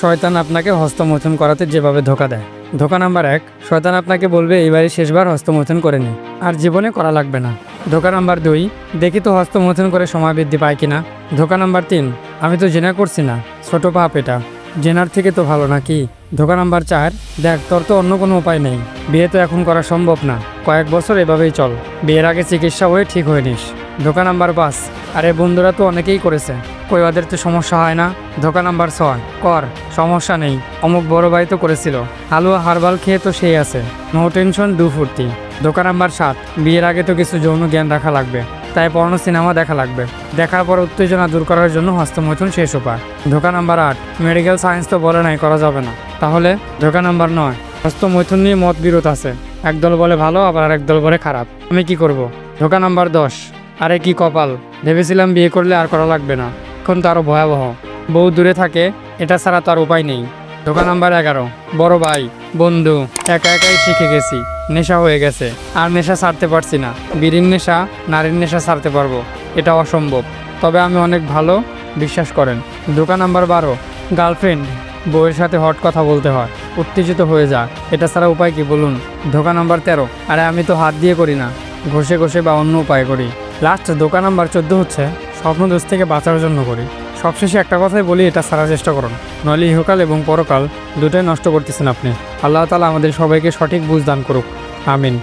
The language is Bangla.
শয়তান আপনাকে হস্তমোচন করাতে যেভাবে ধোকা দেয়। ধোকা নাম্বার এক, শয়তান আপনাকে বলবে, এইবারই শেষবার হস্তমৈথুন করে নি। আর জীবনে করা লাগবে না। ধোকা নাম্বার দুই, দেখি তো হস্তমৈথুন করে সময় বৃদ্ধি পায় কিনা? ধোকা নাম্বার তিন, আমি তো জেনা করছি না, ছোট পাপ এটা। জেনার থেকে তো ভালো নাকি? ধোকা নাম্বার চার, দেখ, তোর তো অন্য কোনো উপায় নেই। বিয়ে তো এখন করা সম্ভব না। কয়েক বছর এভাবেই চল। বিয়ের আগে চিকিৎসা হয়ে ঠিক হয়ে নিস। ধোকা নাম্বার পাঁচ। আরে বন্ধুরা তো অনেকেই করেছে। কই, ওদের তো সমস্যা হয় না? ধোকা নাম্বার ছয়, কর, সমস্যা নেই। অমুক বড় ভাই তো করেছিল। হালুয়া হারবাল খেয়ে তো সেই আছে। নো টেনশন দু ফুর্তি। ধোকা নাম্বার সাত, বিয়ের আগে তো কিছু যৌন জ্ঞান রাখা লাগবে। তাই পর্ণ সিনেমা দেখা লাগবে। দেখার পর উত্তেজনা দূর করার জন্য হস্তমৈথুন শেষ উপায়। ধোকা নাম্বার আট মেডিকেল সায়েন্স তো বলে নাই, করা যাবে না। তাহলে ধোকা নাম্বার নয়, হস্তমৈথুন নিয়ে মত বিরোধ আছে। একদল বলে ভালো, আবার আরেক দল বলে খারাপ। আমি কি করব? ধোকা নাম্বার দশ আরে কি কপাল? ভেবেছিলাম বিয়ে করলে আর করা লাগবে না। এখন তো আরও ভয়াবহ। বউ দূরে থাকে, এটা ছাড়া তো আর উপায় নেই। ধোকা নাম্বার এগারো। বড় ভাই, বন্ধু, একা একাই শিখে গেছি। নেশা হয়ে গেছে। আর নেশা ছাড়তে পারছি না। বিড়ির নেশা, নারীর নেশা ছাড়তে পারব। এটা অসম্ভব। তবে আমি অনেক ভালো, বিশ্বাস করেন। ধোকা নাম্বার বারো। গার্লফ্রেন্ড, বউয়ের সাথে হট কথা বলতে হয়। উত্তেজিত হয়ে যা। এটা ছাড়া উপায় কি বলুন? ধোকা নাম্বার তেরো। আরে আমি তো হাত দিয়ে করি না। ঘষে ঘষে বা অন্য উপায় করি। লাস্ট দোকান নাম্বার চোদ্দ হচ্ছে, স্বপ্নদোষ থেকে বাঁচার জন্য করি। সবশেষে একটা কথাই বলি, এটা সারা চেষ্টা করুন। নইলে ইহকাল এবং পরকাল দুটোই নষ্ট করতেছেন আপনি। আল্লাহ তালা আমাদের সবাইকে সঠিক বুঝ দান করুক। আমিন।